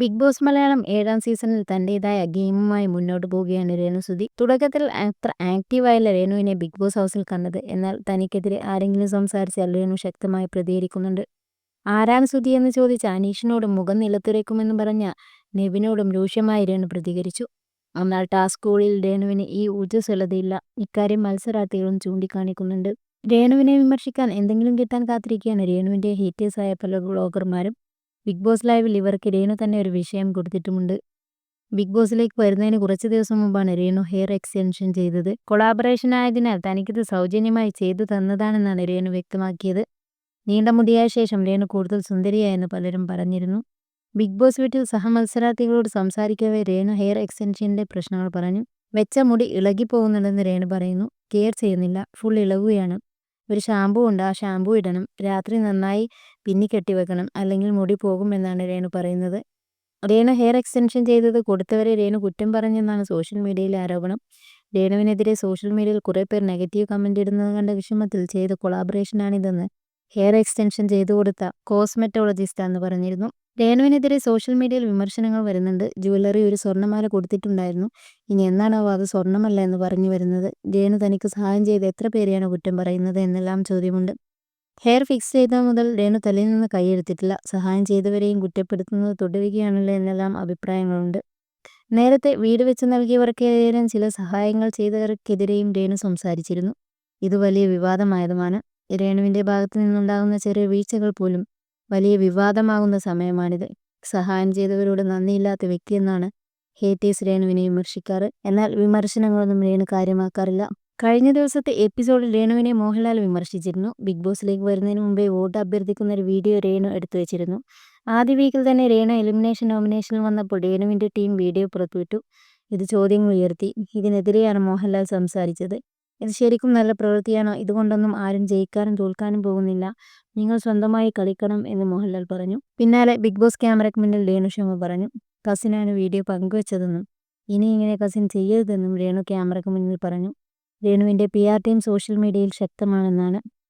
Big boss Malayalam ഏഴാം സീസണിൽ തന്റേതായ ഗെയിമുമായി മുന്നോട്ട് പോവുകയാണ് രേണുസുതി തുടക്കത്തിൽ അത്ര ആക്റ്റീവായല്ല രേണുവിനെ ബിഗ് ബോസ് ഹൗസിൽ കണ്ടത്. എന്നാൽ തനിക്കെതിരെ ആരെങ്കിലും സംസാരിച്ചാൽ രേണു ശക്തമായി പ്രതികരിക്കുന്നുണ്ട്. ആരാണ് സുതി എന്ന് ചോദിച്ച അനീഷിനോടും മുഖം നിലത്തുരയ്ക്കുമെന്ന് പറഞ്ഞ നെവിനോടും രൂക്ഷമായി രേണു പ്രതികരിച്ചു. എന്നാൽ ടാസ്ക് കോളിൽ രേണുവിന് ഈ ഊർജസ്വലതയില്ല. ഇക്കാര്യം മത്സരാർത്ഥികളും ചൂണ്ടിക്കാണിക്കുന്നുണ്ട്. രേണുവിനെ വിമർശിക്കാൻ എന്തെങ്കിലും കിട്ടാൻ കാത്തിരിക്കുകയാണ് രേണുവിന്റെ ഹീറ്റേഴ്സായ പല ബ്ലോഗർമാരും ബിഗ് ബോസ് ലൈവിൽ ഇവർക്ക് രേണു തന്നെ ഒരു വിഷയം കൊടുത്തിട്ടുമുണ്ട്. ബിഗ് ബോസിലേക്ക് വരുന്നതിന് കുറച്ച് ദിവസം മുമ്പാണ് രേണു ഹെയർ എക്സ്റ്റൻഷൻ ചെയ്തത്. കൊളാബറേഷൻ ആയതിനാൽ തനിക്കിത് സൗജന്യമായി ചെയ്തു തന്നതാണെന്നാണ് രേണു വ്യക്തമാക്കിയത്. നീണ്ട മുടിയായ ശേഷം രേണു കൂടുതൽ സുന്ദരിയായെന്ന് പലരും പറഞ്ഞിരുന്നു. ബിഗ് ബോസ് വീട്ടിൽ സഹമത്സരാർത്ഥികളോട് സംസാരിക്കവേ രേണു ഹെയർ എക്സ്റ്റൻഷന്റെ പ്രശ്നങ്ങൾ പറഞ്ഞു. വെച്ച മുടി ഇളകിപ്പോകുന്നുണ്ടെന്ന് രേണു പറയുന്നു. കെയർ ചെയ്യുന്നില്ല. ഫുൾ ഇളകുകയാണ്. ഒരു ഷാമ്പൂ ഉണ്ട്. ആ ഷാമ്പൂ ഇടണം. രാത്രി നന്നായി പിന്നി കെട്ടി വെക്കണം. അല്ലെങ്കിൽ മുടി പോകും എന്നാണ് രേണു പറയുന്നത്. രേണു ഹെയർ എക്സ്റ്റൻഷൻ ചെയ്തത് കൊടുത്തവരെ രേണു കുറ്റം പറഞ്ഞെന്നാണ് സോഷ്യൽ മീഡിയയിൽ ആരോപണം. രേണുവിനെതിരെ സോഷ്യൽ മീഡിയയിൽ കുറേ പേർ നെഗറ്റീവ് കമന്റ് ഇടുന്നത് കണ്ട വിഷമത്തിൽ ചെയ്ത കൊളാബറേഷനാണിതെന്ന് ഹെയർ എക്സ്റ്റൻഷൻ ചെയ്തു കൊടുത്ത കോസ്മെറ്റോളജിസ്റ്റ് എന്ന് പറഞ്ഞിരുന്നു. രേണുവിനെതിരെ സോഷ്യൽ മീഡിയയിൽ വിമർശനങ്ങൾ വരുന്നുണ്ട്. ജുവല്ലറി ഒരു സ്വർണമാല കൊടുത്തിട്ടുണ്ടായിരുന്നു. ഇനി എന്നാണാവോ അത് സ്വർണമല്ല എന്ന് പറഞ്ഞു വരുന്നത്. രേണു തനിക്ക് സഹായം ചെയ്ത് എത്ര പേരെയാണ് കുറ്റം പറയുന്നത് എന്നെല്ലാം ചോദ്യമുണ്ട്. ഹെയർ ഫിക്സ് ചെയ്ത മുതൽ രേണു തലയിൽ നിന്ന് കൈയെടുത്തിട്ടില്ല. സഹായം ചെയ്തവരെയും കുറ്റപ്പെടുത്തുന്നത് തുടരുകയാണല്ലോ എന്നെല്ലാം അഭിപ്രായങ്ങളുണ്ട്. നേരത്തെ വീട് വെച്ച് നൽകിയവർക്കെതിരെയും ചില സഹായങ്ങൾ ചെയ്തവർക്കെതിരെയും രേണു സംസാരിച്ചിരുന്നു. ഇത് വലിയ വിവാദമായതുമാണ്. രേണുവിന്റെ ഭാഗത്തു നിന്നുണ്ടാകുന്ന ചെറിയ വീഴ്ചകൾ പോലും വലിയ വിവാദമാകുന്ന സമയമാണിത്. സഹായം ചെയ്തവരോട് നന്ദിയില്ലാത്ത വ്യക്തിയെന്നാണ് ഹേറ്റേഴ്സ് രേണുവിനെ വിമർശിക്കാറ്. എന്നാൽ വിമർശനങ്ങളൊന്നും രേണു കാര്യമാക്കാറില്ല. കഴിഞ്ഞ ദിവസത്തെ എപ്പിസോഡിൽ രേണുവിനെ മോഹൻലാൽ വിമർശിച്ചിരുന്നു. ബിഗ് ബോസിലേക്ക് വരുന്നതിന് മുമ്പേ വോട്ട് അഭ്യർത്ഥിക്കുന്ന ഒരു വീഡിയോ രേണു എടുത്തു വെച്ചിരുന്നു. ആദ്യ വീക്കിൽ തന്നെ രേണു എലിമിനേഷൻ നോമിനേഷനിൽ വന്നപ്പോൾ രേണുവിന്റെ ടീം വീഡിയോ പുറത്തുവിട്ടു. ഇത് ചോദ്യങ്ങൾ ഉയർത്തി. ഇതിനെതിരെയാണ് മോഹൻലാൽ സംസാരിച്ചത്. ഇത് ശരിക്കും നല്ല പ്രവൃത്തിയാണോ? ഇതുകൊണ്ടൊന്നും ആരും ജയിക്കാനും തോൽക്കാനും പോകുന്നില്ല. നിങ്ങൾ സ്വന്തമായി കളിക്കണം എന്ന് മോഹൻലാൽ പറഞ്ഞു. പിന്നാലെ ബിഗ് ബോസ് ക്യാമറയ്ക്ക് മുന്നിൽ രേണു ഷമ പറഞ്ഞു. കസിനാണ് വീഡിയോ പങ്കുവച്ചതെന്നും ഇനി ഇങ്ങനെ കസിൻ ചെയ്യരുതെന്നും രേണു ക്യാമറയ്ക്ക് മുന്നിൽ പറഞ്ഞു. രേണുവിന്റെ പി ആർ ടീം സോഷ്യൽ മീഡിയയിൽ ശക്തമാണെന്നാണ്